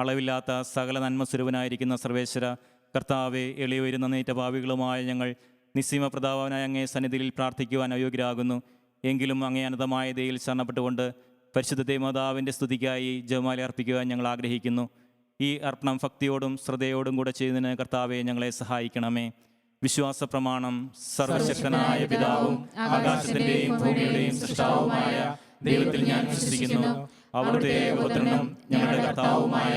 അളവില്ലാത്ത സകല നന്മസ്വരൂപനായിരിക്കുന്ന സർവേശ്വര കർത്താവെ എളിയുയരുന്ന നേറ്റ ഭാവികളുമായ ഞങ്ങൾ നിസ്സീമ പ്രതാപനായ അങ്ങേ സന്നിധിയിൽ പ്രാർത്ഥിക്കുവാൻ അയോഗ്യരാകുന്നു. എങ്കിലും അങ്ങേ അനന്തമായ ദയിൽ ശരണപ്പെട്ടുകൊണ്ട് പരിശുദ്ധ ദേവമാതാവിന്റെ സ്തുതിക്കായി ജപമാല അർപ്പിക്കുവാൻ ഞങ്ങൾ ആഗ്രഹിക്കുന്നു. ഈ അർപ്പണം ഭക്തിയോടും ശ്രദ്ധയോടും കൂടെ ചെയ്യുന്നതിന് കർത്താവെ ഞങ്ങളെ സഹായിക്കണമേ. വിശ്വാസ പ്രമാണം സർവശക്തനായ പിതാവും ആകാശത്തിന്റെയും ഭൂമിയുടെയും സൃഷ്ടാവുമായ ദൈവത്തിൽ ഞാൻ വിശ്വസിക്കുന്നു. അവിടുത്തെ പുത്രനും ഞങ്ങളുടെ കർത്താവുമായ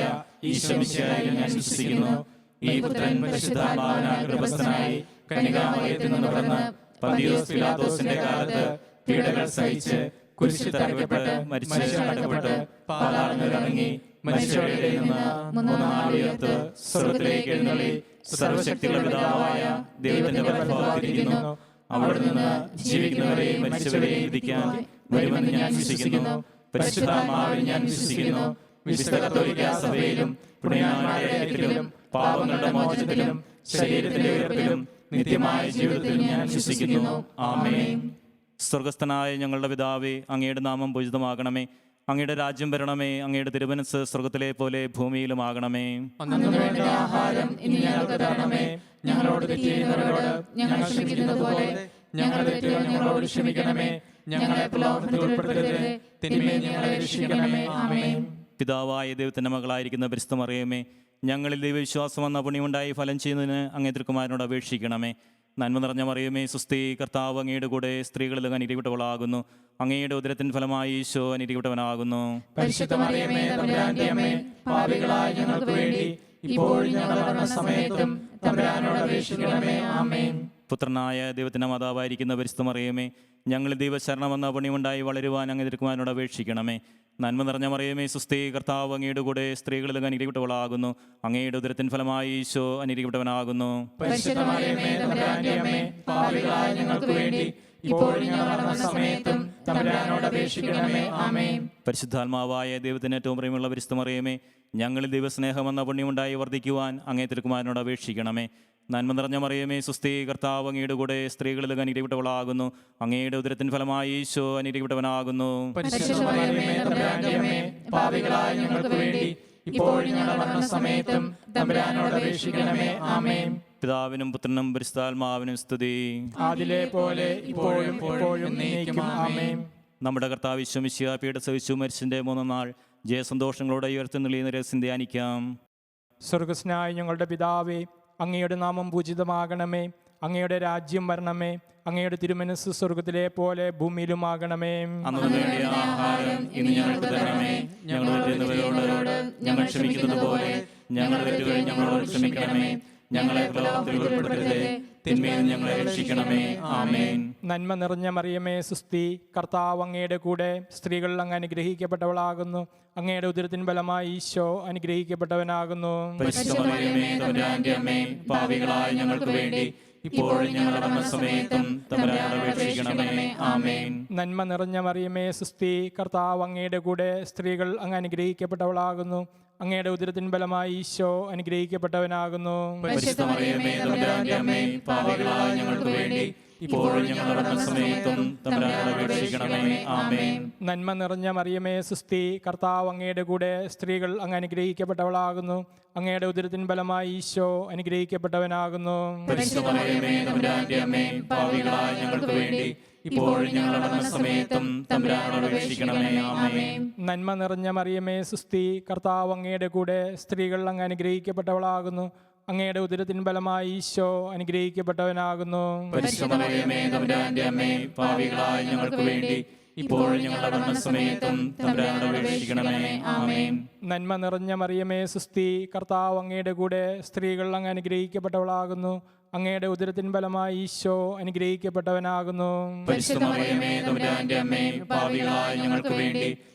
ഈശ്വമിശയായി ഞാൻ വിശ്വസിക്കുന്നു. ഈ പുത്രൻ പരിശുദ്ധാത്മാവിനാൽ ഗർഭസ്ഥനായി കനികാമയത്തിൽ നിന്ന് പിറന്ന് പന്തിയോസ് പിലാത്തോസിന്റെ കാലത്ത് പീഡകൾ സഹിച്ച് കുരിശിൽ തറക്കപ്പെട്ട് മരിച്ച് അടക്കപ്പെട്ട് പാതാളങ്ങൾ ഇറങ്ങി മനുഷ്യരുടെ നിന്ന് മൂന്നാം ഉയർത്ത് സ്വർഗത്തിലേക്ക് എഴുന്നള്ളി സർവശക്തിയുള്ള പിതാവായ ദൈവത്തിന്റെ പ്രഭാവത്തിരിക്കുന്നു അവിടെ നിന്ന് ജീവിക്കുന്നവരെയും മരിച്ചവരെയും വിധിക്കാൻ വരുമെന്ന് ഞാൻ വിശ്വസിക്കുന്നു. ഞാൻ വിശുദ്ധ സഭയിലും ശരീരത്തിന്റെ ജീവിതത്തിൽ ഞാൻ ആമേൻ. സ്വർഗസ്ഥനായ ഞങ്ങളുടെ പിതാവേ അങ്ങയുടെ നാമം പൂജിതമാകണമേ. അങ്ങയുടെ രാജ്യം വരണമേ. അങ്ങയുടെ തിരുമനസ് സ്വർഗത്തിലെ പോലെ ഭൂമിയിലും ആകണമേ ആഹാരം തരണമേ. ഞങ്ങളോട് ഞങ്ങളോട് ക്ഷമിക്കണമേ. ഞങ്ങളെ പ്രലോഭനത്തിൽ ഉൾപ്പെടുത്തരുത്. തിന്മയെ ഞങ്ങളെ രക്ഷിക്കണമേ. ആമേൻ. പിതാവായ ദൈവത്തിന്റെ മകളായിരിക്കുന്ന പരിസ്ഥമറിയമേ ഞങ്ങളിൽ ദൈവവിശ്വാസം എന്ന പുണ്യമുണ്ടായി ഫലം ചെയ്യുന്നതിന് അങ്ങേ തിരുക്കുമാരനോട് അപേക്ഷിക്കണമേ. നന്മ നിറഞ്ഞ മറിയമേ സുസ്ഥി കർത്താവ് അങ്ങയുടെ കൂടെ സ്ത്രീകളിൽ അനിരിവിട്ടവളാകുന്നു അങ്ങയുടെ ഉദരത്തിൻ ഫലമായി ഈശോ അനിരിവിട്ടവനാകുന്നു ഞങ്ങൾക്ക് വേണ്ടി ഞങ്ങളുടെ മരണസമയത്തും തമ്പുരാനോട് അപേക്ഷിക്കണമേ. ആമേൻ. പുത്രനായ ദൈവത്തിന്റെ മാതാവായിരിക്കുന്ന പരിസ്ഥമറിയുമേ ഞങ്ങൾ ദൈവശരണം ദൈവശരണമെന്ന പണിയുണ്ടായി വളരുവാൻ അങ്ങ് തിരുക്കുവാനോട് അപേക്ഷിക്കണമേ. നന്മ നിറഞ്ഞ മറിയമേ സുസ്ഥീ കർത്താവ് അങ്ങയുടെ കൂടെ സ്ത്രീകളിൽ അനുരിവിട്ടവളാകുന്നു അങ്ങയുടെ ഉദരത്തിൻ ഫലമായി ഈശോ മറിയമേ ആമേൻ. പരിശുദ്ധാത്മാവായ ദൈവത്തിന് ഏറ്റവും പ്രിയമുള്ള പരിസ്ഥമറിയമേ ഞങ്ങളിൽ ദൈവസ്നേഹമെന്ന പുണ്യമുണ്ടായി വർദ്ധിക്കുവാൻ അങ്ങേ തിരുക്കുമാരനോട് അപേക്ഷിക്കണമേ. നന്മ നിറഞ്ഞ മറിയമേ സുസ്ഥി കർത്താവ് അങ്ങയുടെ കൂടെ സ്ത്രീകളിൽ അനിരവിട്ടവളാകുന്നു അങ്ങയുടെ ഉദരത്തിൻ ഫലമായി ഈശോ അനിരവിട്ടവനാകുന്നു പിതാവിനും പുത്രനും പരിശുദ്ധാത്മാവിനും സ്തുതി. അതിലെ പോലെ ഇപ്പോഴും നമ്മുടെ കർത്താവ് വിശ്വമിശിയ സഹിച്ചു മരിച്ചിന്റെ മൂന്നാം നാൾ ജയസന്തോഷങ്ങളോടെ ഉയർത്തുന്നിളിയുന്ന രഹസ്യം ധ്യാനിക്കാം. സ്വർഗസ്നായ ഞങ്ങളുടെ പിതാവേ അങ്ങയുടെ നാമം പൂജിതമാകണമേ. അങ്ങയുടെ രാജ്യം വരണമേ. അങ്ങയുടെ തിരുമനസ് സ്വർഗത്തിലെ പോലെ ഭൂമിയിലുമാകണമേ. ഞങ്ങൾ പോലെ ക്ഷമിക്കണമേ. ഞങ്ങളെ പ്രലോഭത്തിൽ ഉൾപ്പെടുത്തരുതേ. തിന്മയിൽ ഞങ്ങളെ രക്ഷിക്കണമേ. ആമേൻ. നന്മ നിറഞ്ഞ മറിയമേ സുസ്തി കർത്താവ് അങ്ങയുടെ കൂടെ സ്ത്രീകളിൽ അങ്ങ് അനുഗ്രഹിക്കപ്പെട്ടവളാകുന്നു. അങ്ങയുടെ ഉദരത്തിൻ ബലമായി ഈശോ അനുഗ്രഹിക്കപ്പെട്ടവനാകുന്നു. ഞങ്ങൾക്ക് വേണ്ടി ഇപ്പോഴും ഞങ്ങളുടെ ആമേൻ. നന്മ നിറഞ്ഞ മറിയമേ സുസ്തി കർത്താവ് അങ്ങയുടെ കൂടെ സ്ത്രീകൾ അങ്ങ് അനുഗ്രഹിക്കപ്പെട്ടവളാകുന്നു. അങ്ങയുടെ ഉദരത്തിൻ ബലമായി ഈശോ അനുഗ്രഹിക്കപ്പെട്ടവനാകുന്നു. ഞങ്ങൾക്ക് വേണ്ടി ഇപ്പോഴും ഞങ്ങളുടെ സമയത്തും അപേക്ഷിക്കണമേ. നന്മ നിറഞ്ഞ മറിയമേ സുസ്തി കർത്താവ് അങ്ങയുടെ കൂടെ സ്ത്രീകൾ അങ്ങ് അനുഗ്രഹിക്കപ്പെട്ടവളാകുന്നു. അങ്ങയുടെ ഉദരത്തിൻ ബലമായി ഈശോ അനുഗ്രഹിക്കപ്പെട്ടവനാകുന്നു. ഞങ്ങൾക്ക് വേണ്ടി ഇപ്പോഴും ഞങ്ങളുടെ സമയത്തും അപേക്ഷിക്കണമേ. നന്മ നിറഞ്ഞ മറിയമേ സുസ്തി കർത്താവ് അങ്ങയുടെ കൂടെ സ്ത്രീകൾ അങ്ങ് അനുഗ്രഹിക്കപ്പെട്ടവളാകുന്നു. അങ്ങയുടെ ഉദരത്തിൻ ബലമായി ഈശോ അനുഗ്രഹിക്കപ്പെട്ടവനാകുന്നു. ഞങ്ങൾക്ക് വേണ്ടി ഇപ്പോഴും ഞങ്ങളുടെ മരണസമയത്തും നന്മ നിറഞ്ഞ മറിയമേ സുസ്തി കർത്താവ് അങ്ങയുടെ കൂടെ സ്ത്രീകൾ അങ്ങ് അനുഗ്രഹിക്കപ്പെട്ടവളാകുന്നു. അങ്ങയുടെ ഉദരത്തിൻ ബലമായി ഈശോ അനുഗ്രഹിക്കപ്പെട്ടവനാകുന്നു. ഞങ്ങൾക്ക് വേണ്ടി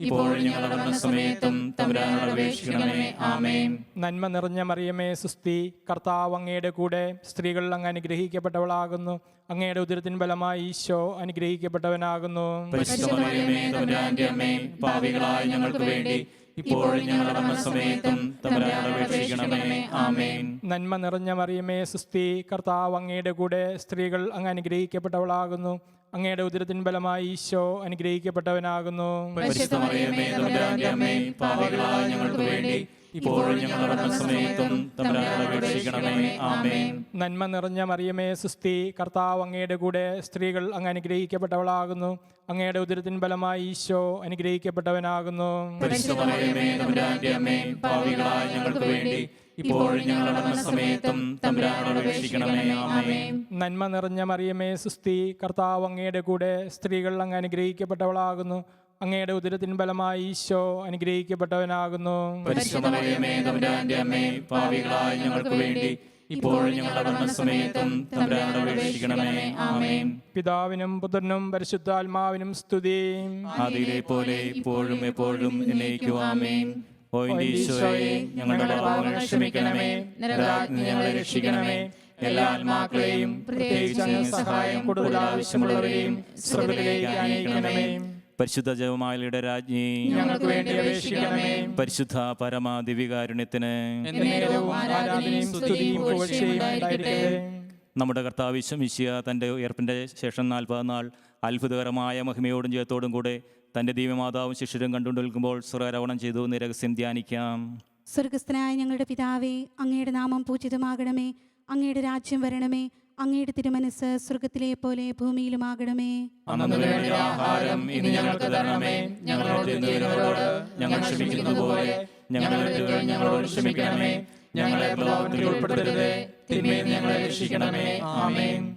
ഇപ്പോഴും ഞങ്ങളുടെ മരണസമയത്തും തമ്പുരാനോട് അപേക്ഷിക്കണമേ. ആമേൻ. നന്മ നിറഞ്ഞ മറിയമേ സുസ്തി കർത്താവ് അങ്ങയുടെ കൂടെ സ്ത്രീകൾ അങ്ങ് അനുഗ്രഹിക്കപ്പെട്ടവളാകുന്നു. അങ്ങയുടെ ഉദരത്തിൻ ബലമായി ഈശോ അനുഗ്രഹിക്കപ്പെട്ടവനാകുന്നു. ഞങ്ങൾക്ക് വേണ്ടി ഇപ്പോഴും ഞങ്ങളുടെ സമയത്തും അപേക്ഷിക്കണമേ. ആമേൻ. നന്മ നിറഞ്ഞ മറിയമേ സുസ്തി കർത്താവ് അങ്ങയുടെ കൂടെ സ്ത്രീകൾ അങ്ങ് അനുഗ്രഹിക്കപ്പെട്ടവളാകുന്നു. അങ്ങയുടെ ഉദരത്തിൻ ബലമായി ഈശോ അനുഗ്രഹിക്കപ്പെട്ടവനാകുന്നു. നന്മ നിറഞ്ഞ മറിയമേ സുസ്തി കർത്താവ് അങ്ങയുടെ കൂടെ സ്ത്രീകൾ അങ്ങ് അനുഗ്രഹിക്കപ്പെട്ടവളാകുന്നു. അങ്ങയുടെ ഉദരത്തിൻ ബലമായി ഈശോ അനുഗ്രഹിക്കപ്പെട്ടവനാകുന്നു. ഇപ്പോഴും ഞങ്ങളുടെ സമയത്തും തമ്പുരാനോട് അപേക്ഷിക്കണമേ. ആമേൻ. നന്മ നിറഞ്ഞ മറിയമേ സുസ്തി കർത്താവ് അങ്ങയുടെ കൂടെ സ്ത്രീകൾ അങ്ങ് അനുഗ്രഹിക്കപ്പെട്ടവളാകുന്നു. അങ്ങയുടെ ഉദരത്തിൻ ബലമായി ഈശോ അനുഗ്രഹിക്കപ്പെട്ടവനാകുന്നു. ഞങ്ങൾക്ക് വേണ്ടി ഞങ്ങളുടെ സമയത്തും അപേക്ഷിക്കണമേ. ആമേൻ. പിതാവിനും പുത്രനും പരിശുദ്ധാത്മാവിനും സ്തുതി. ആദിയിലെ പോലെ ഇപ്പോഴും എപ്പോഴും എന്നേക്കും ആമേൻ. ഓ ഈശോയെ ഞങ്ങളുടെ പാപങ്ങൾ ക്ഷമിക്കണമേ നരകാഗ്നി ഞങ്ങളെ രക്ഷിക്കണമേ. എല്ലാ ആത്മാക്കളെയും പ്രത്യേകിച്ച് അങ്ങ് സഹായം കൂടുതൽ ആവശ്യമുള്ളവരെയും സ്വർഗത്തിലേക്ക് അനയിക്കണമേ പരിശുദ്ധ ജപമാലയുടെ രാജ്ഞി ഞങ്ങൾക്ക് വേണ്ടി അപേക്ഷിക്കണമേ. പരിശുദ്ധ പരമാദിവികാരുണ്യത്തിന് നമ്മുടെ കർത്താവ് വിശ്വമിശിയ തന്റെ ഉയർപ്പിന്റെ ശേഷം നാൽപ്പത് നാൾ അത്ഭുതകരമായ മഹിമയോടും ജയത്തോടും കൂടെ തന്റെ ദിവ്യമാതാവും ശിഷ്യരും കണ്ടുകൊണ്ട് നിൽക്കുമ്പോൾ സ്വർഗാരോഹണം ചെയ്തു. എന്ന് രഹസ്യം ധ്യാനിക്കാം. സ്വർഗസ്ഥനായ ഞങ്ങളുടെ പിതാവേ അങ്ങയുടെ നാമം പൂജിതമാകണമേ. അങ്ങയുടെ രാജ്യം വരണമേ. അങ്ങയുടെ തിരുമനസ് സ്വർഗത്തിലെ പോലെ ഭൂമിയിലുമാകണമേ. ആഹാരം ഇന്ന് ഞങ്ങൾക്ക് തരണമേ. ഞങ്ങളോട് ഞങ്ങൾ ക്ഷമിക്കുന്നത് പോലെ ഞങ്ങളുടെ തെറ്റുകൾ ഞങ്ങളോട് ക്ഷമിക്കണമേ. ഞങ്ങളെ പ്രലോഭനത്തിൽ ഉൾപ്പെടുത്തരുത്. തിന്മയിൽ ഞങ്ങളെ രക്ഷിക്കണമേ. ആമേൻ.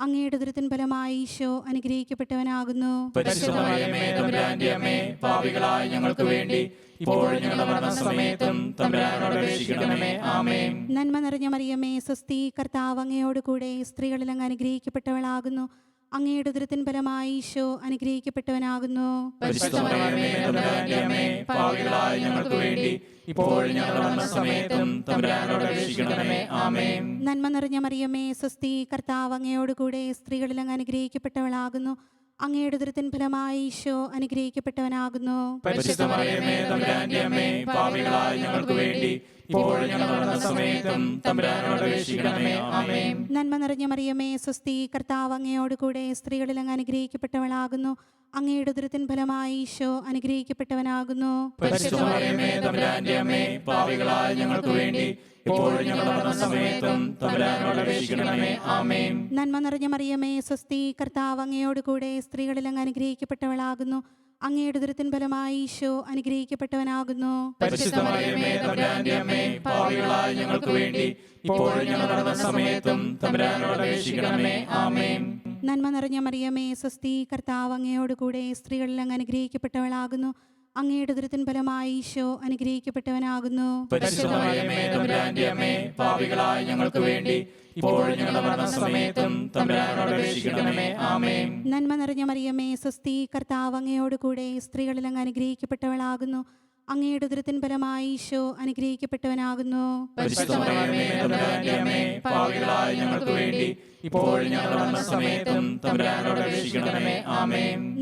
അങ്ങയുടെ ദുരിതൻ ഫലമായി ഈശോ അനുഗ്രഹിക്കപ്പെട്ടവനാകുന്നു. പാപികളായ ഞങ്ങൾക്ക് വേണ്ടി നന്മ നിറഞ്ഞ മറിയമേ സ്വസ്തി കർത്താവ് അങ്ങയോട് കൂടെ സ്ത്രീകളിൽ അങ്ങ് അനുഗ്രഹിക്കപ്പെട്ടവളാകുന്നു. അങ്ങയുടെ ഉദരത്തിൻ ഫലമായി ഈശോ അനുഗ്രഹിക്കപ്പെട്ടവനാകുന്നു. നന്മ നിറഞ്ഞ മറിയമ്മേ സ്വസ്തി കർത്താവ് അങ്ങയോട് കൂടെ സ്ത്രീകളിൽ അങ്ങ് അനുഗ്രഹിക്കപ്പെട്ടവളാകുന്നു. അങ്ങയുടെ ദുരിതൻ ഫലമായി ഈശോ അനുഗ്രഹിക്കപ്പെട്ടവനാകുന്നു. പരിശുദ്ധ മറിയമേ തമ്പുരാന്റെ അമ്മേ പാപികളായ ഞങ്ങൾക്ക് വേണ്ടി ഞങ്ങളുടെ സമയത്തും തമ്പുരാനോട് അപേക്ഷിക്കണമേ. ആമേൻ. നന്മ നിറഞ്ഞ മറിയമേ സ്വസ്തി കർത്താവ് അങ്ങയോട് കൂടെ സ്ത്രീകളിൽ അങ്ങ് അനുഗ്രഹിക്കപ്പെട്ടവളാകുന്നു. അങ്ങയുടെ ഉദരത്തിൻ ഫലമായി ഈശോ അനുഗ്രഹിക്കപ്പെട്ടവനാകുന്നു. ഞങ്ങൾക്ക് വേണ്ടി നന്മ നിറഞ്ഞ മറിയമേ സ്വസ്തി കർത്താവ് അങ്ങയോട് കൂടെ സ്ത്രീകളിൽ അങ്ങ് അനുഗ്രഹിക്കപ്പെട്ടവളാകുന്നു. അങ്ങയുടെ ദുരത്തിൻ ഫലമായി ഈശോ അനുഗ്രഹിക്കപ്പെട്ടവനാകുന്നു. ഞങ്ങൾക്ക് വേണ്ടി തമ്പുരാനോട് അപേക്ഷിക്കണമേ. ആമേൻ. നന്മ നിറഞ്ഞ മറിയമേ സ്വസ്തി കർത്താവ് അങ്ങയോട് കൂടെ സ്ത്രീകളിൽ അങ്ങ് അനുഗ്രഹിക്കപ്പെട്ടവളാകുന്നു. അങ്ങയുടെ ദുരിതൻ ഫലമായി ഈശോ അനുഗ്രഹിക്കപ്പെട്ടവനാകുന്നു. പാപികളായ ഞങ്ങൾക്ക് വേണ്ടി നന്മ നിറഞ്ഞ മറിയമ്മേ സ്വസ്തി കർത്താവ് അങ്ങയോട് കൂടെ സ്ത്രീകളിൽ അങ്ങ് അനുഗ്രഹിക്കപ്പെട്ടവളാകുന്നു. അങ്ങയുടെ ഉദരത്തിൻ ഫലമായി ഈശോ അനുഗ്രഹിക്കപ്പെട്ടവനാകുന്നു.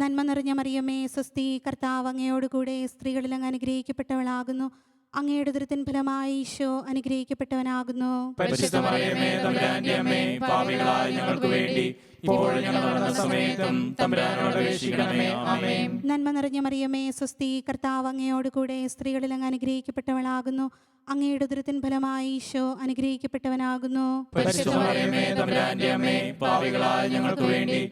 നന്മ നിറഞ്ഞ മറിയമ്മേ സ്വസ്തി കർത്താവ് അങ്ങയോട് കൂടെ സ്ത്രീകളിൽ അങ്ങ് അനുഗ്രഹിക്കപ്പെട്ടവളാകുന്നു. അങ്ങയുടെ ഉദരത്തിൻ ഫലമായി ഈശോ അനുഗ്രഹിക്കപ്പെട്ടവനാകുന്നു. പരിശുദ്ധ മറിയമേ തമ്പുരാന്റെ അമ്മേ പാപികളായ ഞങ്ങൾക്ക് വേണ്ടി ഞങ്ങളുടെ സമയത്തും തമ്പുരാനോട് അപേക്ഷിക്കണമേ. ആമേൻ. നന്മ നിറഞ്ഞ മറിയമേ സ്വസ്തി കർത്താവ് അങ്ങയോട് കൂടെ സ്ത്രീകളിൽ അങ്ങ് അനുഗ്രഹിക്കപ്പെട്ടവളാകുന്നു. അങ്ങയുടെ ഉദരത്തിൻ ഫലമായി ഈശോ അനുഗ്രഹിക്കപ്പെട്ടവനാകുന്നു. ഞങ്ങൾക്ക് വേണ്ടി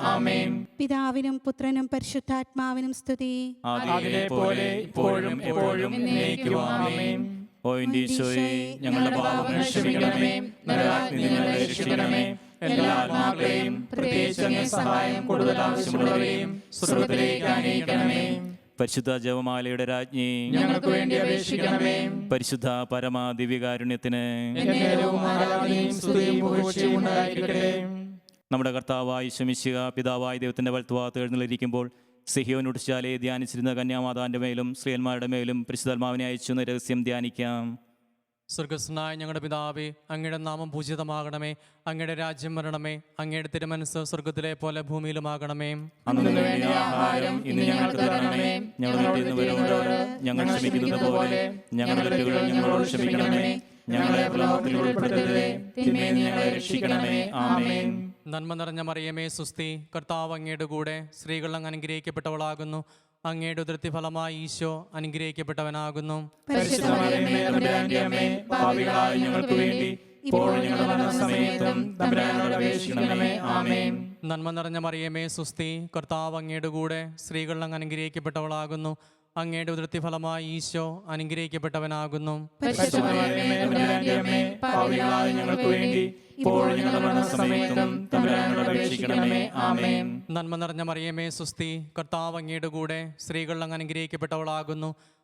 ആമേൻ. പിതാവിനും പുത്രനും പരിശുദ്ധാത്മാവിനും സ്തുതി. പോലെ ഇപ്പോഴും എപ്പോഴും എന്നേക്കും. ആമേൻ. ഓ എന്റെ ഈശോയെ ഞങ്ങളുടെ പാപങ്ങൾ ക്ഷമിക്കണമേ നരകാഗ്നി ഞങ്ങളെ രക്ഷിക്കണമേ എല്ലാ ആത്മാക്കളെയും പ്രത്യേകിച്ച് സഹായം കൂടുതൽ ആവശ്യമുള്ളവരെയും സ്വർഗത്തിലേക്ക് അനയിക്കണമേ പരിശുദ്ധ ജവമാലയുടെ രാജ്ഞി ഞങ്ങൾക്ക് വേണ്ടി അപേക്ഷിക്കണമേ. പരിശുദ്ധ പരമാദിവ്യകാരുണ്യത്തിന് നമ്മുടെ കർത്താവായി ശമിശിക പിതാവായ ദൈവത്തിന്റെ വലത്തുവാത്ത് എഴുന്നള്ളിരിക്കുമ്പോൾ സിഹിയോൻ ശാലയെ ധ്യാനിച്ചിരുന്ന കന്യാമാതാവിന്റെ മേലും ശ്രീയന്മാരുടെ മേലും പരിശുദ്ധാത്മാവിനെ അയച്ചു എന്ന രഹസ്യം ധ്യാനിക്കാം. സ്വർഗസ്നായ ഞങ്ങളുടെ പിതാവേ അങ്ങയുടെ നാമം പൂജിതമാകണമേ. അങ്ങയുടെ രാജ്യം വരണമേ. അങ്ങയുടെ തിരുമനസ് സ്വർഗത്തിലെ പോലെ ഭൂമിയിലുമാകണമേ. ആഹാരം ഇന്ന് ഞങ്ങൾക്ക് തരണമേ. ഞങ്ങൾ ക്ഷമിക്കുന്നത് പോലെ ഞങ്ങളുടെ ഞങ്ങളോട് ക്ഷമിക്കണമേ. ഞങ്ങളെ പ്രലോഭത്തിൽ ഉൾപ്പെടുത്തരുതേ. തിന്മയിൽ നിന്ന് ഞങ്ങളെ രക്ഷിക്കണമേ. ആമേൻ. നന്മ നിറഞ്ഞ മറിയമേ സുസ്തി കർത്താവ് അങ്ങയുടെ കൂടെ സ്ത്രീകൾ അങ്ങ് അനുഗ്രഹിക്കപ്പെട്ടവളാകുന്നു. അങ്ങയുടെ ഉതിർത്തി ഫലമായി ഈശോ അനുഗ്രഹിക്കപ്പെട്ടവനാകുന്നു. ഞങ്ങൾക്ക് വേണ്ടി നന്മ നിറഞ്ഞ മറിയമേ സുസ്തി കർത്താവ് അങ്ങയുടെ കൂടെ സ്ത്രീകൾ അങ്ങ് അനുഗ്രഹിക്കപ്പെട്ടവളാകുന്നു. അങ്ങയുടെ ഉദൃത്തി ഫലമായി ഈശോ അനുഗ്രഹിക്കപ്പെട്ടവനാകുന്നു. നന്മ നിറഞ്ഞ മറിയമേ സുസ്തി കർത്താവ് അങ്ങയുടെ കൂടെ സ്ത്രീകളിൽ അങ്ങ് അനുഗ്രഹിക്കപ്പെട്ടവളാകുന്നു.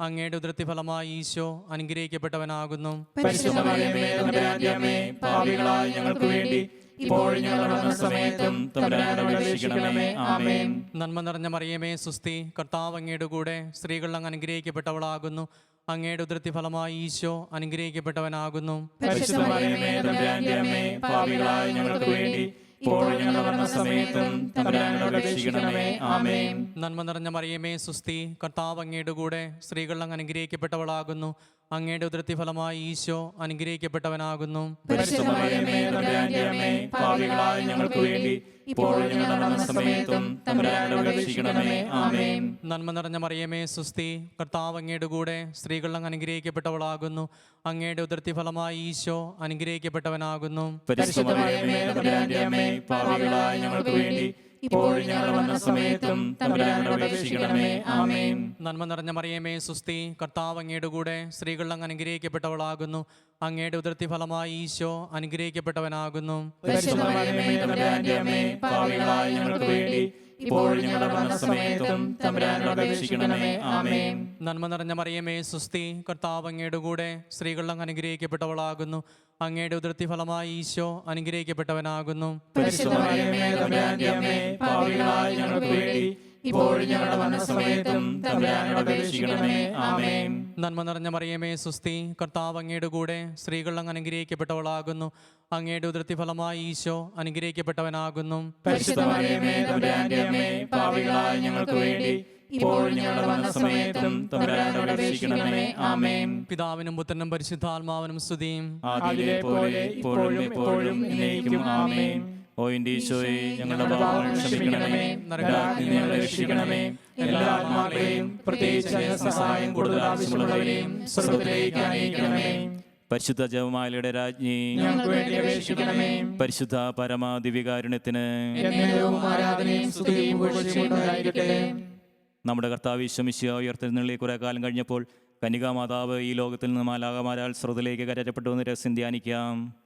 അങ്ങയുടെ ഉദരത്തി ഫലമായി ഈശോ അനുഗ്രഹിക്കപ്പെട്ടവനാകുന്നു. പാപികളായ ഞങ്ങൾക്ക് വേണ്ടി നന്മ നിറഞ്ഞ മറിയമേ സുസ്തി കർത്താവ് അങ്ങയുടെ കൂടെ സ്ത്രീകൾ അങ്ങ് അനുഗ്രഹിക്കപ്പെട്ടവളാകുന്നു. അങ്ങയുടെ ഉദരത്തി ഫലമായി ഈശോ അനുഗ്രഹിക്കപ്പെട്ടവനാകുന്നു. ഞങ്ങൾക്ക് വേണ്ടി ഇപ്പോഴും ഞങ്ങളുടെ മരണസമയത്തും തമ്പുരാനോട് അപേക്ഷിക്കണമേ. ആമേൻ. നന്മ നിറഞ്ഞ മറിയമേ സുസ്തി കർത്താവ് അങ്ങയുടെ കൂടെ സ്ത്രീകൾ അങ്ങ് അനുഗ്രഹിക്കപ്പെട്ടവളാകുന്നു. അങ്ങയുടെ ഉദരത്തി ഫലമായി ഈശോ അനുഗ്രഹിക്കപ്പെട്ടവനാകുന്നു. പരിശുദ്ധ മറിയമേ തമ്പുരാന്റെ അമ്മേ പാപികളായ ഞങ്ങൾക്ക് വേണ്ടി ഇപ്പോഴും ഞങ്ങളുടെ മരണസമയത്തും തമ്പുരാനോട് അപേക്ഷിക്കണമേ. ആമേൻ. നന്മ നിറഞ്ഞ മറിയമേ സുസ്തി കർത്താവ് അങ്ങയുടെ കൂടെ സ്ത്രീകൾ അങ്ങ് അനുഗ്രഹിക്കപ്പെട്ടവളാകുന്നു. അങ്ങയുടെ ഉദർത്തി ഫലമായി ഈശോ അനുഗ്രഹിക്കപ്പെട്ടവനാകുന്നു. പരിശുദ്ധ മറിയമേ തമ്പുരാന്റെ അമ്മേ പാപികളായ ഞങ്ങൾക്ക് വേണ്ടി ഞങ്ങളുടെ മരണസമയത്തും തമ്പുരാനോട് അപേക്ഷിക്കണമേ. ആമേൻ. നന്മ നിറഞ്ഞ മറിയമേ സുസ്തി കർത്താവ് അങ്ങയുടെ കൂടെ സ്ത്രീകൾ അങ്ങ് അനുഗ്രഹിക്കപ്പെട്ടവളാകുന്നു. അങ്ങയുടെ ഉദർത്തി ഫലമായി ഈശോ അനുഗ്രഹിക്കപ്പെട്ടവനാകുന്നു. നന്മ നിറഞ്ഞ മറിയമേ സുസ്തി കർത്താവ് അങ്ങയുടെ കൂടെ സ്ത്രീകൾ അങ്ങ് അനുഗ്രഹിക്കപ്പെട്ടവളാകുന്നു. അങ്ങയുടെ ഉദർത്തി ഫലമായി ഈശോ അനുഗ്രഹിക്കപ്പെട്ടവനാകുന്നു. പാപികളായ ഞങ്ങൾക്ക് വേണ്ടി ഇപ്പോഴും ഞങ്ങളുടെ മരണസമയത്തും തമ്പുരാനോട് അപേക്ഷിക്കണമേ. ആമേൻ. നന്മ നിറഞ്ഞ മറിയമേ സുസ്തി കർത്താവ് അങ്ങയുടെ കൂടെ സ്ത്രീകൾ അങ്ങ് അനുഗ്രഹിക്കപ്പെട്ടവളാകുന്നു. അങ്ങയുടെ ഉദൃത്തി ഫലമായി ഈശോ അനുഗ്രഹിക്കപ്പെട്ടവനാകുന്നു. ഞങ്ങൾക്ക് വേണ്ടി പിതാവിനും പുത്രനും പരിശുദ്ധാത്മാവിനും സ്തുതിയും. പോലെ ഇപ്പോഴും ആമേൻ. ഓ എന്റെ ഈശോയെ ഞങ്ങളുടെ പാപങ്ങൾ ക്ഷമിക്കണമേ നരകാഗ്നി ഞങ്ങളെ രക്ഷിക്കണമേ. എല്ലാ ആത്മാക്കളെയും പ്രത്യേകിച്ച് സഹായം കൂടുതൽ ആവശ്യമുള്ളവരെയും സ്വർഗത്തിലേക്ക് അനയിക്കണമേ പരിശുദ്ധ ജവമാലയുടെ രാജ്ഞി പരിശുദ്ധ പരമാദിവികാരുണ്യത്തിന് നമ്മുടെ കർത്താവ് ഈശ്വമിശിയ ഉയർത്തെഴുന്നള്ളി കുറെ കാലം കഴിഞ്ഞപ്പോൾ കനികാമാതാവ് ഈ ലോകത്തിൽ നിന്ന് മാലാകമാരാൽ സ്രോതിലേക്ക് കരറ്റപ്പെട്ടു എന്ന് രഹസ്യം ധ്യാനിക്കാം.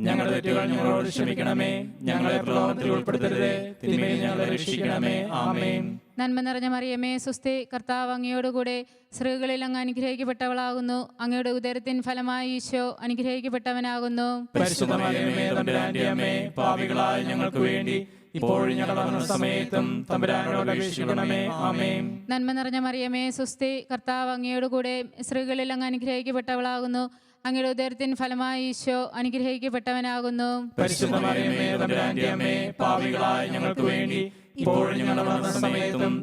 ഞങ്ങളുടെ തെറ്റുകൾ ഞങ്ങളോട് ക്ഷമിക്കണമേ. ഞങ്ങളെ പ്രലോഭനത്തിൽ ഉൾപ്പെടുത്തരുതേ. തിന്മയിൽ ഞങ്ങളെ രക്ഷിക്കണമേ. ആമേൻ. നന്മ നിറഞ്ഞ മറിയമേ സുസ്ഥി കർത്താവ് അങ്ങയോടുകൂടെ സ്ത്രീകളിൽ അങ്ങ് അനുഗ്രഹിക്കപ്പെട്ടവളാകുന്നു. അങ്ങയുടെ ഉദരത്തിൻ ഫലമായി ഈശോ അനുഗ്രഹിക്കപ്പെട്ടവനാകുന്നു. പാപികളായ ഞങ്ങൾക്ക് വേണ്ടി ഇപ്പോഴും ഞങ്ങളുടെ സമയത്തും തമ്പുരാനോട് അപേക്ഷിക്കണമേ. ആമേൻ. നന്മ നിറഞ്ഞ മറിയമേ സുസ്ഥി കർത്താവ് അങ്ങയോടുകൂടെ സ്ത്രീകളിൽ അങ്ങ് അനുഗ്രഹിക്കപ്പെട്ടവളാകുന്നു. അങ്ങയുടെ ഉദരത്തിൻ ഫലമായി ഈശോ അനുഗ്രഹിക്കപ്പെട്ടവനാകുന്നു. അമ്മേ ഞങ്ങൾക്ക് വേണ്ടി ഇപ്പോഴും ഞങ്ങളുടെ സമയത്തും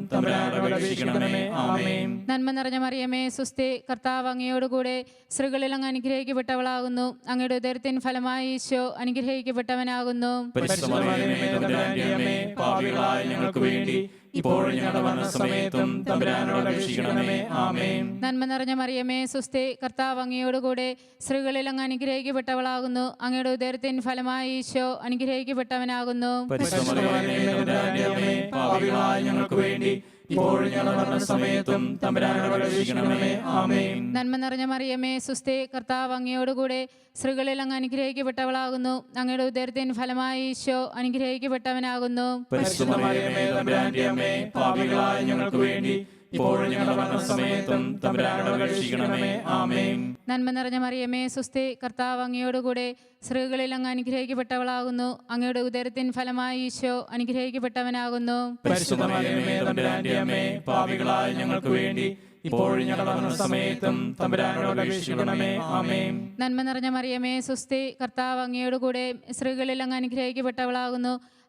ആമേൻ. നന്മ നിറഞ്ഞ മറിയമേ സുസ്ഥി കർത്താവ് അങ്ങയോടുകൂടെ സ്ത്രീകളിൽ അങ്ങ് അനുഗ്രഹിക്കപ്പെട്ടവളാകുന്നു. അങ്ങയുടെ ഉദരത്തിൻ ഫലമായി ഈശോ അനുഗ്രഹിക്കപ്പെട്ടവനാകുന്നു. പാപികളായ ഞങ്ങൾക്ക് വേണ്ടി ഇപ്പോഴും ഞങ്ങളുടെ മരണസമയത്തും തമ്പുരാനോട് അപേക്ഷിക്കണമേ. ആമേൻ. നന്മ നിറഞ്ഞ മറിയമേ സുസ്ഥി കർത്താവ് അങ്ങയോടുകൂടെ സ്ത്രീകളിൽ അങ്ങ് അനുഗ്രഹിക്കപ്പെട്ടവളാകുന്നു. അങ്ങയുടെ ഉദരത്തിൻ ഫലമായി ഈശോ അനുഗ്രഹിക്കപ്പെട്ടവനാകുന്നു. തമ്പുരാന്റെ പാപികളായ ഞങ്ങൾക്ക് വേണ്ടി. ഇപ്പോഴും ഞങ്ങളുടെ സമയത്തും തമ്പുരാനോട് ആമേൻ. നന്മ നിറഞ്ഞ മറിയമേ സുസ്തേ കർത്താവ് അങ്ങയോടുകൂടെ സ്ത്രീകളിൽ അങ്ങ് അനുഗ്രഹിക്കപ്പെട്ടവളാകുന്നു. അങ്ങയുടെ ഉദരത്തിൻ ഫലമായി ഈശോ അനുഗ്രഹിക്കപ്പെട്ടവനാകുന്നു. പാപികളായ ഞങ്ങൾക്ക് വേണ്ടി. ഇപ്പോഴും ഞങ്ങളുടെ മരണസമയത്തും തമ്പുരാനോട് അപേക്ഷിക്കണമേ. ആമേൻ. നന്മ നിറഞ്ഞ മറിയമേ സുസ്ഥി കർത്താവ് അങ്ങയോടുകൂടെ സ്ത്രീകളിൽ അങ്ങ് അനുഗ്രഹിക്കപ്പെട്ടവളാകുന്നു. അങ്ങയുടെ ഉദരത്തിൻ ഫലമായി ഈശോ അനുഗ്രഹിക്കപ്പെട്ടവനാകുന്നു. പാപികളായ ഞങ്ങൾക്ക് വേണ്ടി ഇപ്പോഴും ഞങ്ങളുടെ മരണസമയത്തും തമ്പുരാനോട് അപേക്ഷിക്കണമേ. ആമേൻ. നന്മ നിറഞ്ഞ മറിയമേ സുസ്ഥി കർത്താവ് അങ്ങയോടുകൂടെ സ്ത്രീകളിൽ അങ്ങ് അനുഗ്രഹിക്കപ്പെട്ടവളാകുന്നു.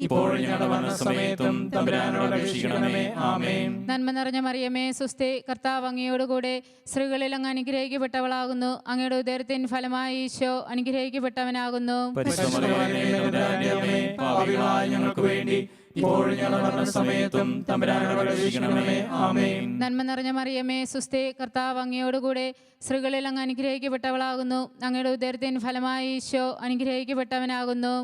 ഇപ്പോഴും ഞങ്ങളുടെ സമയത്തും തമ്പുരാനോട് അപേക്ഷിക്കണമേ. ആമേൻ. നന്മ നിറഞ്ഞ മറിയമേ സുസ്ഥി കർത്താവ് അങ്ങയോടുകൂടെ സ്ത്രീകളിൽ അങ്ങ് അനുഗ്രഹിക്കപ്പെട്ടവളാകുന്നു. അങ്ങയുടെ ഉദരത്തിൻ ഫലമായി ഈശോ അനുഗ്രഹിക്കപ്പെട്ടവനാകുന്നു. ഞങ്ങൾക്ക് വേണ്ടി ഇപ്പോഴും ഞങ്ങളുടെ മരണസമയത്തും തമ്പുരാനോട് അപേക്ഷിക്കണമേ ആമേൻ. നന്മ നിറഞ്ഞ മറിയമേ സുസ്തേ കർത്താവ് അങ്ങയോടുകൂടെ സ്ത്രീകളിൽ അങ്ങ് അനുഗ്രഹിക്കപ്പെട്ടവളാകുന്നു. അങ്ങയുടെ ഉദരത്തിൻ ഫലമായി ഈശോ അനുഗ്രഹിക്കപ്പെട്ടവനാകുന്നു.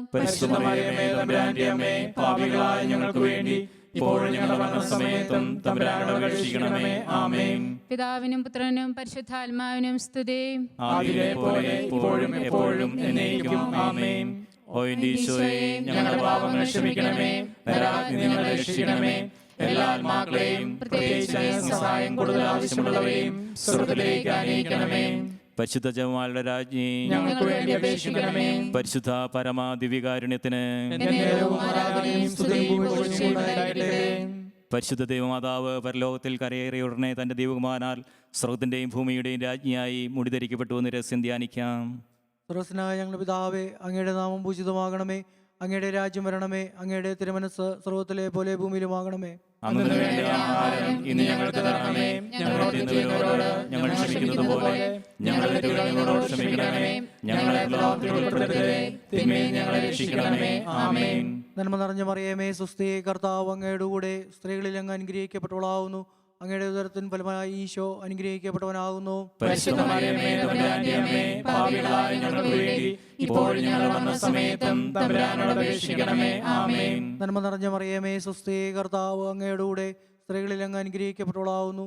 പാപികളായ ഞങ്ങൾക്ക് വേണ്ടി ഇപ്പോഴും ഞങ്ങളുടെ മരണസമയത്തും തമ്പുരാനോട് അപേക്ഷിക്കണമേ ആമേൻ. പിതാവിനും പുത്രനും പരിശുദ്ധാത്മാവിനും സ്തുതി. പോലെ ഇപ്പോഴും എപ്പോഴും എന്നേക്കും. ആമേൻ. ഓ ഈശോയെ ഞങ്ങളുടെ പാപങ്ങൾ ക്ഷമിക്കണമേ. നരാഗ്നി ഞങ്ങളെ രക്ഷിക്കണമേ. എല്ലാ ആത്മാക്കളെയും പ്രത്യേകിച്ച് സഹായം കൂടുതൽ ആവശ്യമുള്ളവരെയും സ്വർഗത്തിലേക്ക് അനയിക്കണമേ പരിശുദ്ധ ജമാലുടെ രാജ്ഞി ഞങ്ങൾക്ക് വേണ്ടി അപേക്ഷിക്കണമേ. പരിശുദ്ധ പരമാദിവികാരുണ്യത്തിന്. പരിശുദ്ധ ദൈവമാതാവ് പരലോകത്തിൽ കരയേറിയ ഉടനെ തന്റെ ദൈവകുമാരനാൽ സ്രോതത്തിന്റെയും ഭൂമിയുടെയും രാജ്ഞിയായി മുടിധരിക്കപ്പെട്ടു എന്ന് രഹസ്യം ധ്യാനിക്കാം. സർവസ്നായ ഞങ്ങളുടെ പിതാവേ അങ്ങയുടെ നാമം പൂജിതമാകണമേ. അങ്ങയുടെ രാജ്യം വരണമേ. അങ്ങയുടെ തിരുമനസ് സർവത്തിലെ പോലെ ഭൂമിയിലുമാകണമേ. ഇന്ന് ഞങ്ങൾക്ക് തരണമേ. ഞങ്ങളോട് ചെയ്യുന്നവരോട് ഞങ്ങൾ ക്ഷമിക്കുന്നത് പോലെ ഞങ്ങളുടെ ഞങ്ങളോട് ക്ഷമിക്കണമേ. ഞങ്ങളെ തിന്മയിൽ ഞങ്ങളെ രക്ഷിക്കണമേ. ആമേൻ. നന്മ നിറഞ്ഞ മറിയമേ സുസ്ഥി കർത്താവ് അങ്ങയുടെ കൂടെ സ്ത്രീകളിൽ അങ്ങ് അനുഗ്രഹിക്കപ്പെട്ടവളാവുന്നു. അങ്ങയുടെ ഉദരത്തിൻ ഫലമായി ഈശോ അനുഗ്രഹിക്കപ്പെട്ടവനാകുന്നു. നന്മ നിറഞ്ഞ മറിയമേ സ്വസ്ഥേ കർത്താവ് അങ്ങയുടെ കൂടെ സ്ത്രീകളിൽ അങ്ങ് അനുഗ്രഹിക്കപ്പെട്ടവളാവുന്നു.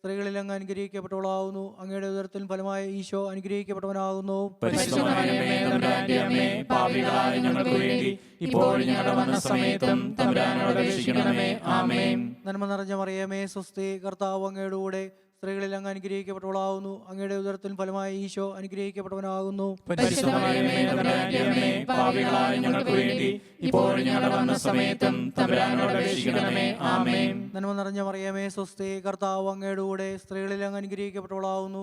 സ്ത്രീകളിൽ അങ്ങ് അനുഗ്രഹിക്കപ്പെട്ടവളാവുന്നു. അങ്ങയുടെ ഉദരത്തിൽ ഫലമായ ഈശോ അനുഗ്രഹിക്കപ്പെട്ടവനാകുന്നു. നന്മ നിറഞ്ഞ മറിയമേ സ്വസ്തി കർത്താവ് അങ്ങയുടെ കൂടെ സ്ത്രീകളിൽ അങ്ങ് അനുഗ്രഹിക്കപ്പെട്ടവളാകുന്നു അങ്ങയുടെ ഉദരത്തിൻ ഫലമായ ഈശോ അനുഗ്രഹിക്കപ്പെട്ടവനാകുന്നു. നന്മ നിറഞ്ഞ മറിയമേ സ്വസ്തി കർത്താവ് അങ്ങയുടെ കൂടെ സ്ത്രീകളിൽ അങ്ങ് അനുഗ്രഹിക്കപ്പെട്ടവളാവുന്നു.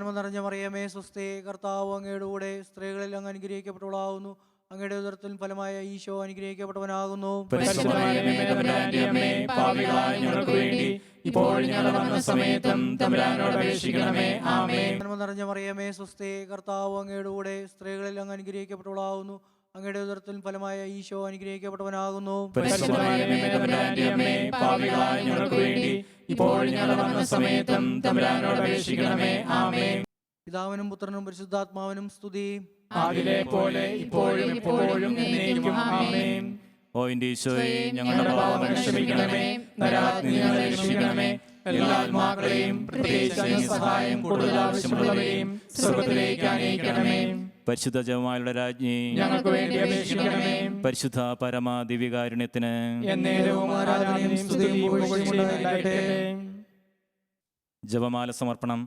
നന്മ നിറഞ്ഞ മറിയമേ സ്വസ്തി കർത്താവ് അങ്ങയുടെ കൂടെ സ്ത്രീകളിൽ അങ്ങ് അനുഗ്രഹിക്കപ്പെട്ടവളാകുന്നു അങ്ങയുടെ ഉദരത്തിൽ ഫലമായ ഈശോ അനുഗ്രഹിക്കപ്പെട്ടവനാകുന്നു. നന്മ നിറഞ്ഞ മറിയമേ സ്വസ്തി കർത്താവ് അങ്ങയുടെ കൂടെ സ്ത്രീകളിൽ അങ്ങ് അനുഗ്രഹിക്കപ്പെട്ടവളാകുന്നു അങ്ങയുടെ ഉദരത്തിൽ ഫലമായ ഈശോ അനുഗ്രഹിക്കപ്പെട്ടവനാകുന്നു. പിതാവിനും പുത്രനും പരിശുദ്ധാത്മാവിനും സ്തുതി. പോലെ ഇപ്പോഴും ഇപ്പോഴും എന്നേക്കും ആമേൻ. ഓ ഈശോയെ ഞങ്ങളുടെ പാപങ്ങൾ ക്ഷമിക്കണമേ. ക്ഷമിക്കണമേ. നരാഗ്നി ഞങ്ങളെ രക്ഷിക്കണമേ എല്ലാ ആത്മാക്കളെയും പ്രത്യേകിച്ച് സഹായം കൂടുതൽ ആവശ്യമുള്ളവരെയും സ്വർഗത്തിലേക്ക് അനയിക്കണമേ പരിശുദ്ധ ജവമാലയുടെ രാജ്ഞി ഞങ്ങൾക്ക് വേണ്ടി അപേക്ഷിക്കണമേ. പരിശുദ്ധ പരമ ദിവ്യകാരുണ്യത്തിന് എന്നേരവും ആരാധനയും സ്തുതിയും പുകഴ്ചയും ഉണ്ടായിരിക്കട്ടെ ജപമാല സമർപ്പണം.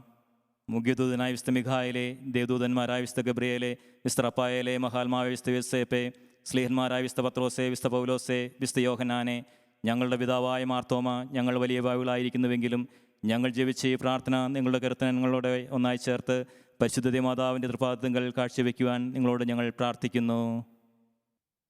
മുഖ്യദൂതനായ വിസ്ത മിഖായിലെ ദേവദൂതന്മാരായ വിസ്ത ഗബ്രിയേലെ വിസ്ത റപ്പായേലെ മഹാത്മാവ് വിസ്ത വിസ്തേപ്പെ സ്ലീഹന്മാരായ വിസ്ത പത്രോസെ വിസ്ത പൗലോസെ വിസ്ത യോഹനാനെ ഞങ്ങളുടെ പിതാവായ മാർത്തോമ ഞങ്ങൾ വലിയ ഭാവികളായിരിക്കുന്നുവെങ്കിലും ഞങ്ങൾ ജപിച്ച ഈ പ്രാർത്ഥന നിങ്ങളുടെ കീർത്തനങ്ങളോടെ ഒന്നായി ചേർത്ത് പരിശുദ്ധ മാതാവിന്റെ തൃപാദങ്ങൾ കാഴ്ചവെക്കുവാൻ നിങ്ങളോട് ഞങ്ങൾ പ്രാർത്ഥിക്കുന്നു.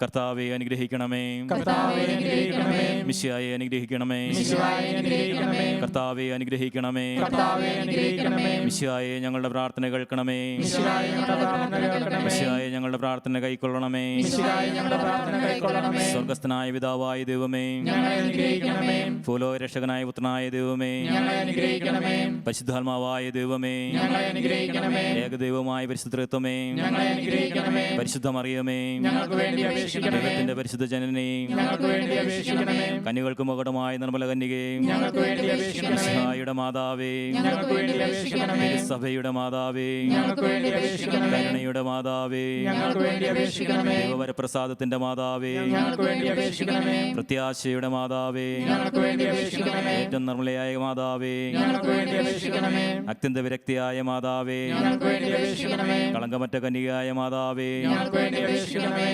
കർത്താവെ അനുഗ്രഹിക്കണമേ. കർത്താവെ അനുഗ്രഹിക്കണമേ. മിശിയായെ അനുഗ്രഹിക്കണമേ. അനുഗ്രഹിക്കണമേ. കർത്താവെ അനുഗ്രഹിക്കണമേ. കർത്താവെ അനുഗ്രഹിക്കണമേ. മിശിയായെ ഞങ്ങളുടെ പ്രാർത്ഥന കേൾക്കണമേ. മിശിഹായെ ഞങ്ങളുടെ പ്രാർത്ഥന കേൾക്കണമേ. മിശിയായെ ഞങ്ങളുടെ പ്രാർത്ഥന കൈക്കൊള്ളണമേ. മിശിഹായെ ഞങ്ങളുടെ പ്രാർത്ഥന കൈക്കൊള്ളണമേ. സ്വർഗസ്ഥനായ പിതാവായ ദൈവമേ. ഞങ്ങളെ അനുഗ്രഹിക്കണമേ. രക്ഷകനായ പുത്രനായ ദൈവമേ. ഞങ്ങളെ അനുഗ്രഹിക്കണമേ. പരിശുദ്ധാത്മാവായ ദൈവമേ. ഞങ്ങളെ അനുഗ്രഹിക്കണമേ. ഏകദൈവമായ പരിശുദ്ധത്വമേ. ഞങ്ങളെ അനുഗ്രഹിക്കണമേ. പരിശുദ്ധമറിയമേ. ഞങ്ങൾക്ക് വേണ്ടി ദൈവത്തിന്റെ പരിശുദ്ധ ജനനേ ഞങ്ങൾക്ക് വേണ്ടി അപേക്ഷിക്കണമേ കനികൾക്ക് മുകടമായ നിർമ്മല കന്യകേ ഞങ്ങൾക്ക് വേണ്ടി അപേക്ഷിക്കണമേ മിശിഹായുടെ മാതാവേ സഭയുടെ മാതാവേ കരുണയുടെ മാതാവേ ദൈവവരപ്രസാദത്തിന്റെ പ്രത്യാശയുടെ മാതാവേ ഏറ്റവും നിർമ്മലയായ മാതാവേ അത്യന്ത വിരക്തിയായ മാതാവേ കളങ്കമറ്റ കന്യകയായ മാതാവേ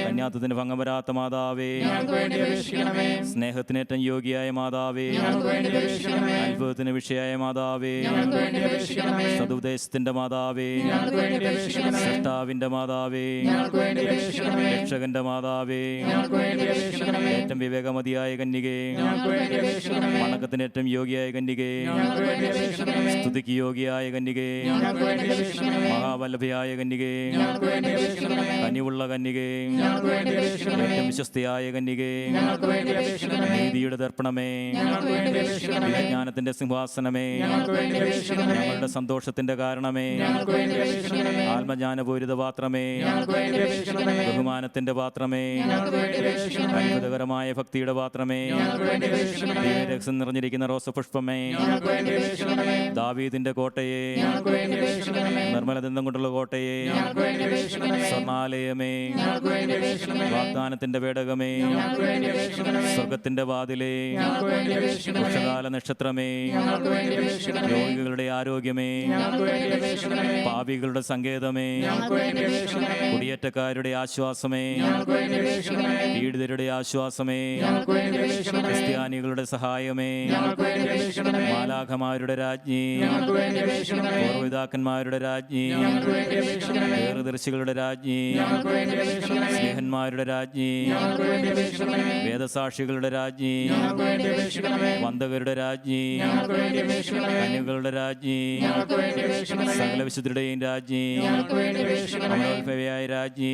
കന്യാത്തത്തിന്റെ ഭംഗം വരാത്ത മാതാവേ സ്നേഹത്തിനേറ്റം യോഗിയായ മാതാവേ അത്ഭുതത്തിന് വിഷയായ മാതാവേ സതുപദേശത്തിന്റെ മാതാവേ സൃഷ്ടാവിന്റെ മാതാവേ രക്ഷകന്റെ മാതാവേ ഏറ്റവും വിവേകമതിയായ കന്യകേ വണക്കത്തിന് ഏറ്റവും യോഗിയായ കന്യകേ സ്തുതിക്ക് യോഗിയായ കന്യകേ മഹാവല്ലഭയായ കന്യകേ കനിവുള്ള കന്യകേ അപേക്ഷിക്കണമേ വിശ്വസ്തയായ കന്യകേ നീതിയുടെ ദർപ്പണമേ ജ്ഞാനത്തിന്റെ സിംഹാസനമേ ഞങ്ങളുടെ സന്തോഷത്തിന്റെ കാരണമേ ആത്മജ്ഞാനപൂരിത പാത്രമേ ബഹുമാനത്തിന്റെ പാത്രമേ അത്ഭുതകരമായ ഭക്തിയുടെ പാത്രമേ രക്തം നിറഞ്ഞിരിക്കുന്ന റോസപുഷ്പമേ ദാവീദിന്റെ കോട്ടയെ നിർമ്മല ദന്തം അപേക്ഷിക്കണമേ നിർമ്മലദന്തം കൊണ്ടുള്ള കോട്ടയെ സമാലയമേ സ്വർണാലയമേ വാഗ്ദാനത്തിന്റെ പേടകമേ സ്വർഗത്തിന്റെ വാതിലേ ഉഷകാല നക്ഷത്രമേ രോഗികളുടെ ആരോഗ്യമേ പാപികളുടെ സങ്കേതമേ കുടിയേറ്റക്കാരുടെ ആശ്വാസമേ പീഡിതരുടെ ആശ്വാസമേ ക്രിസ്ത്യാനികളുടെ സഹായമേ മാലാഖമാരുടെ രാജ്ഞി പൂർവിതാക്കന്മാരുടെ രാജ്ഞി വേർദർശികളുടെ രാജ്ഞി സ്നേഹന്മാരുടെ രാജ്ഞി വേദസാക്ഷികളുടെ രാജ്ഞി വന്ദകരുടെ രാജ്ഞി കന്യകളുടെ രാജ്ഞി സകല വിശുദ്ധരുടെയും രാജ്ഞി അമലോത്ഭവയായ രാജ്ഞി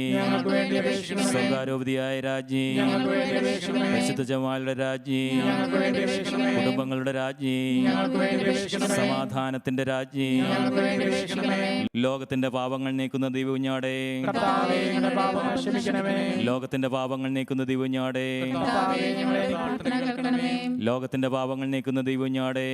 സ്വകാരോപതിയായ സ്വർഗാരോപതിയായ രാജ്ഞി പരിശുദ്ധ ജമാലുടെ രാജ്ഞി കുടുംബങ്ങളുടെ രാജ്ഞി സമാധാനത്തിന്റെ രാജ്ഞി ലോകത്തിന്റെ പാപങ്ങൾ നീക്കുന്ന ദൈവഞ്ഞാടേ ലോക ലോകത്തിന്റെ പാപങ്ങൾ നീക്കുന്ന ദൈവഞ്ഞാടേ. ലോകത്തിന്റെ പാപങ്ങൾ നീക്കുന്ന ദൈവഞ്ഞാടേ.